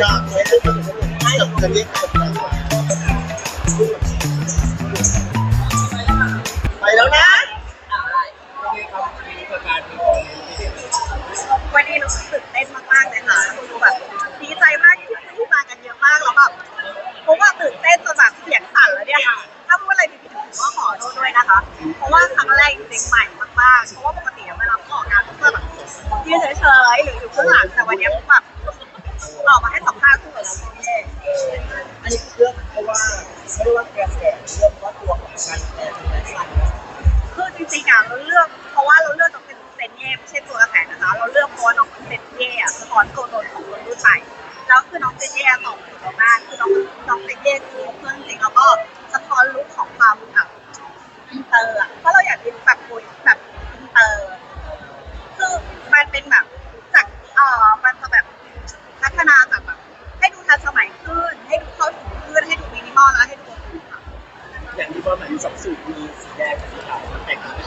ไปแล้วนะ วันนี้รู้สึกตื่นเต้นมากๆเลยค่ะคือแบบดีใจมากที่เพื่อนที่มากันเยอะมากแล้วแบบเพราะว่าตื่นเต้นจนแบบเสียงสั่นแล้วเนี่ยถ้าพูดอะไรผิดๆก็ขอโทษด้วยนะคะ เพราะว่าครั้งแรกจริงใหม่มากๆเพราะว่าปกติเวลาออกงานก็จะแบบยืนเฉยๆหรืออยู่ข้างหลังแต่วันนี้แบบออกมาให้ี้เรื่องเพราะว่าไม่ได้ว่ากระแสเรื่องว่าตัวของการแต่ทำไมสั้นคือจริงๆอะเราเลือกเพราะว่าเราเลือกจากเป็นเซนเย่ไม่ใช่ตัวกระแสนะคะ เราเลือกเพราะว่าน้องเป็นเซนเย่อะสะท้อนตัวตนของคนรุ่นใหม่แล้วคือน้องเซนเย่ตอบโจทย์เรามากคือน้อง มีสองสูตรมีสีแดงกับสีขาวแตกต่างกัน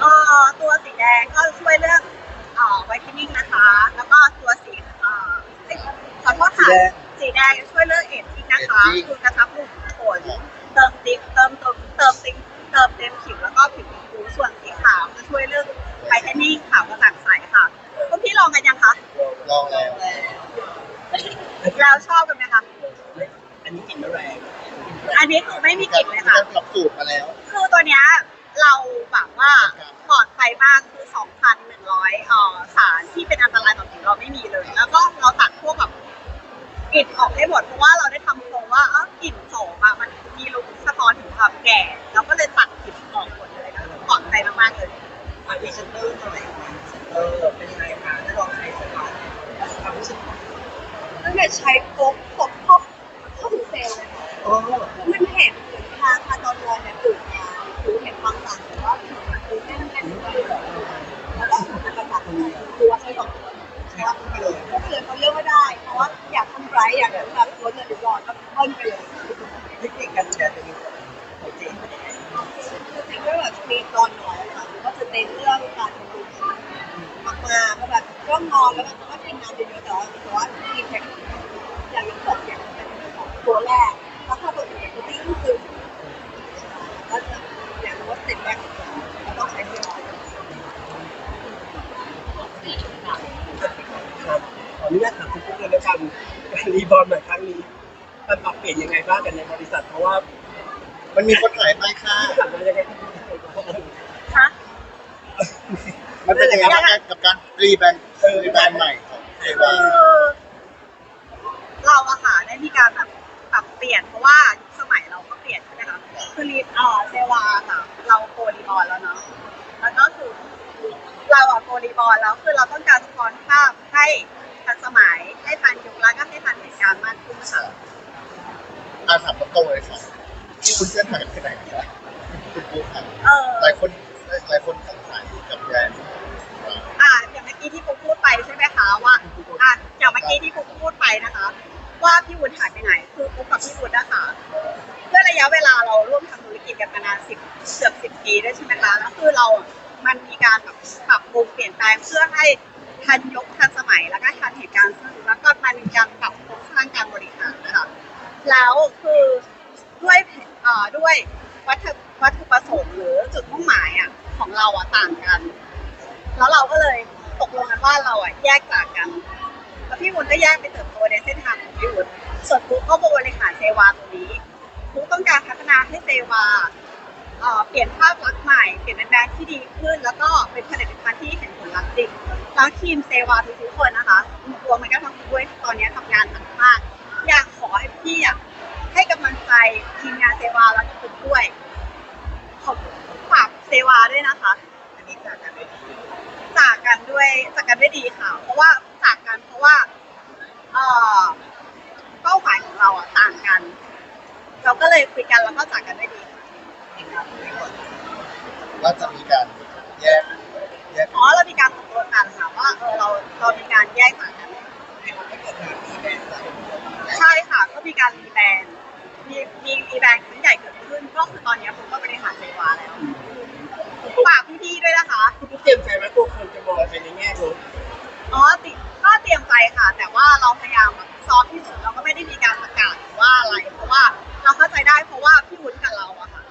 เอ่อตัวสีแดงก็ช่วยเรื่องเอ่อไวท์เทนนิ่งนะคะ แล้วก็ตัวสีเอ่อสีขอโทษค่ะสีแดงช่วยเรื่องเอจจิ้งนะคะ คือ กระชับรูขุมขนเติมติ๊กเติมเติมเติมติ๊กเติมเต็มผิวแล้วก็ผิวฟูส่วนสีขาวจะช่วยเรื่องไวท์เทนนิ่งขาวกระจ่างใสค่ะคุณพี่ลองกันยังคะลองแล้วแล้วชอบกันไหมคะอันนี้กลิ่นไม่แรง อันนี้คือไม่มีกลิ่นเลยค่ะ ปรับสูตรมาแล้ว คือตัวเนี้ยเราแบบว่าปลอดภัยมากคือ 2,100เอ่อสารที่เป็นอันตรายต่อผิวเราไม่มีเลย แล้วก็เราตัดพวกแบบกลิ่นออกให้หมดเพราะว่าเราได้ทำโครงว่าเออกลิ่นโสมอะมันมีรูสะท้อนถึงความแก่เราก็เลยตัดกลิ่นออกหมดเลยก็คือปลอดภัยมากๆเลยอันนี้ฉันเริ่มหน่อยเออเป็นยังไงคะได้ลองใช้สักวันความรู้สึกตั้งแต่ใช้ปุ๊บตกเข้าเข้าถึงเซลล์ เออมันเห็นเหมือนทางคาตอนวันเนี่ยตื่นมาคือเห็นความต่างแต่ว่าคือแน่นแน่นเลยแล้วก็มันกระจ่างคือว่าใช้สองตัวใช้ไปเลยก็คือเขาเลือกไม่ได้ เพราะว่าอยากทำไรอยากแบบลดเงินริบร้อนก็เพิ่มไปเลยเทคนิการดูแลตัวเองของเจนเป็นยังไงคือจริงๆก็แบบมีตอนนอนค่ะก็จะเน้นเรื่องการบำรุงผิวมากๆก็แบบก็นอนแล้วก็กินน้ำเยอะๆแต่ว่าแต่ว่ากินแค่อย่างน้ำตกอย่างเป็นตัวแรกแล้วถ้าตัวอื่นก็ติ้งคือ ก็จะอย่างว่าติดแรกแล้วต้องใช้ที่นอนครับขออนุญาตถามคุณปุ๊กเลยแล้วกันการรีบอร์มในครั้งนี้มันปรับเปลี่ยนยังไงบ้างกันในบริษัทเพราะว่ามันมีคนหายไปค่ะที่ผ่านมายังไงฮะมันเป็นยังไงบ้างกับการรีแบรนด์รีแบรนด์ใหม่ของเอคืวาอเราอะค่ะได้มีการแบบ คะคือรีเอ่อเซวาค่ะ เราโกลีบอลแล้วเนาะแล้วก็คือเราอะโกลีบอลแล้วคือเราต้องการสะท้อนภาพให้ทันสมัยให้ทันยุคแล้วก็ให้ทันเหตุการณ์มากขึ้นค่ะอาถามตรงๆเลยค่ะที่คุณเส้นทางกันแค่ไหนคะคุณปุ๊กค่ะเออหลายคนหลายคนสงสัยกับแบรนด์อะอย่างเมื่อกี้ที่ปุ๊กพูดไปใช่ไหมคะว่าอะอย่างเมื่อกี้ที่ปุ๊กพูดไปนะคะ ว่าพี่วุฒิหายไปไหน คือปุ๊กกับพี่วุฒินะคะเพื่อระยะเวลาเราร่วมทำธุรกิจกันมานานสิบเกือบสิบปีด้วยใช่ไหมคะแล้วคือเรา มันมีการแบบปรับปรุงเปลี่ยนแปลงเพื่อให้ทันยกทันสมัยแล้วก็ทันเหตุการณ์ซึ่งแล้วก็มันมีการปรับโครงสร้างการบริหารนะคะแล้วคือด้วยเอ่อด้วยวัตถุวัตถุประสงค์หรือจุดมุ่งหมายอะของเราอะต่างกัน แล้วเราก็เลยตกลงกันว่าเราอะแยกจากกัน พี่วุฒิก็แยกไปเติบโตในเส้นทางของพี่วุฒิส่วนปุ๊กก็บริหารเซวาตรงนี้ปุ๊กต้องการพัฒนาให้เซวาเอ่อเปลี่ยนภาพลักษณ์ใหม่ เปลี่ยนเป็นแบรนด์ที่ดีขึ้น แล้วก็เป็นผลิตภัณฑ์ที่เห็นผลลัพธ์จริงแล้วทีมเซวาทุกๆคนนะคะตัวมันก็ทำด้วยตอนนี้ทำงานหนักมาก อยากขอให้พี่อะให้กำลังใจทีมงานเซวาแล้วก็ปุ๊กด้วย ขอบฝากเซวาด้วยนะคะอันนี้จากการได้ดีจากกันด้วยจากกันด้วยดีค่ะ เพราะว่า จากกัน เพราะว่าเอ่อเป้าหมายของเราอะต่างกัน เราก็เลยคุยกันแล้วก็จากกันด้วยดีค่ะว่าจะมีการแยกแยกอ๋อเรามีการตกลงกันค่ะว่าเออเราเรามีการแยกจากกันถ้าเกิดการมีแบรนด์ใส่ใช่ค่ะก็มีการรีแบรนด์มีมีรีแบรนด์ครั้งใหญ่เกิดขึ้นก็คือตอนนี้ผมก็บริหารเซวาแล้วฝากพี่ๆด้วยนะคะ คุณปุ๊กเตรียมใจไหมตัวคนจะมองไปในแง่ลบอ๋อติ ก็เตรียมใจค่ะ แต่ว่าเราพยายามซอมที่สุดเราก็ไม่ได้มีการประกาศหรือว่าอะไร เพราะว่าเราเข้าใจได้เพราะว่าพี่วุ้นกับเราอะค่ะ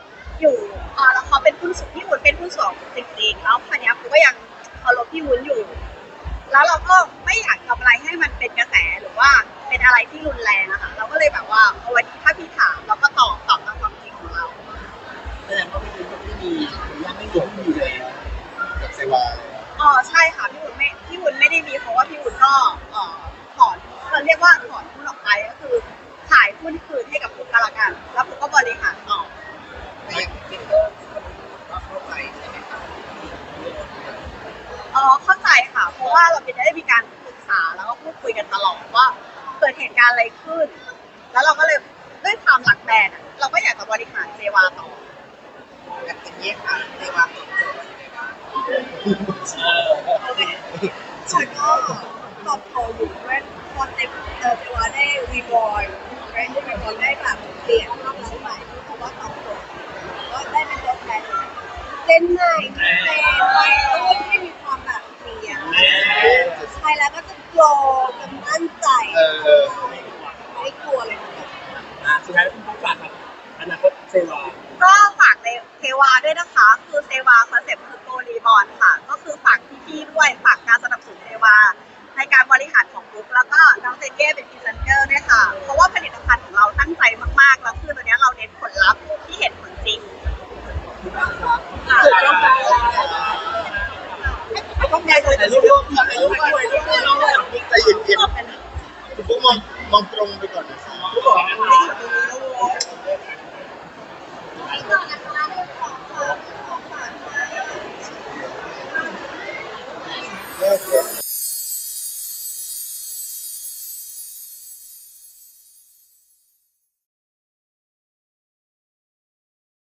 อยู่เอ่อแล้วเขาเป็นผู้นสุดพี่วุ้นเป็นผู้นส่วนจริงๆแล้วคันนี้กูก็ยังเคารพพี่วุ้นอยู่ แล้วเราก็ไม่อยากทำอะไรให้มันเป็นกระแสหรือว่าเป็นอะไรที่รุนแรงนะคะเราก็เลยแบบว่าเอาวันนี้ถ้าพี่ถามเรา ว่าเกิดเหตุการณ์อะไรขึ้น แล้วเราก็เลยด้วยความหลักแบรนด์อะเราก็อยากจะบริหารเจวาต่อแบบนี้ค่ะในวาตอบโจทย์ยังไงบ้างฉันก็ตอบโตอยู่ด้วยพอเต็มเออเจวาได้รีบอร์ดได้รีบอร์ดได้แบบเปลี่ยนภาพลักษณ์ใหม่เพราะว่าตอบโจทย์ก็ได้เป็นตัวแทนเจนใหม่เป็นวัยรุ่นที่มีความแบบเปลี่ยนใช่แล้วก็จะโกรธจะมั่ นใจไม่กลัวเลยค่ะอ่าสุดท้ายคุณปุ๊กฝากครับอนาคตเซวาก็ฝากในเทวาด้วยนะคะ คือเทวาคอนเซ็ปต์คือโกรีบอลค่ะ ก็คือฝากพี่ๆด้วยฝากการสนับสนุนเทวา ในการบริหารของบุ๊กแล้วก็น้องเจเก้เป็นพรีเซนเตอร์ด้วยค่ะ เพราะว่าผลิตภัณฑ์ของเราตั้งใจมากๆ แล้วคือตัวเนี้ยเราเน้นผลลัพธ์ที่เห็นผลจริงต้องการถ่ายรูปร่วมถ่ายรูปด้วยถ่ายรูปด้วยใจเย็นๆ คุณปุ๊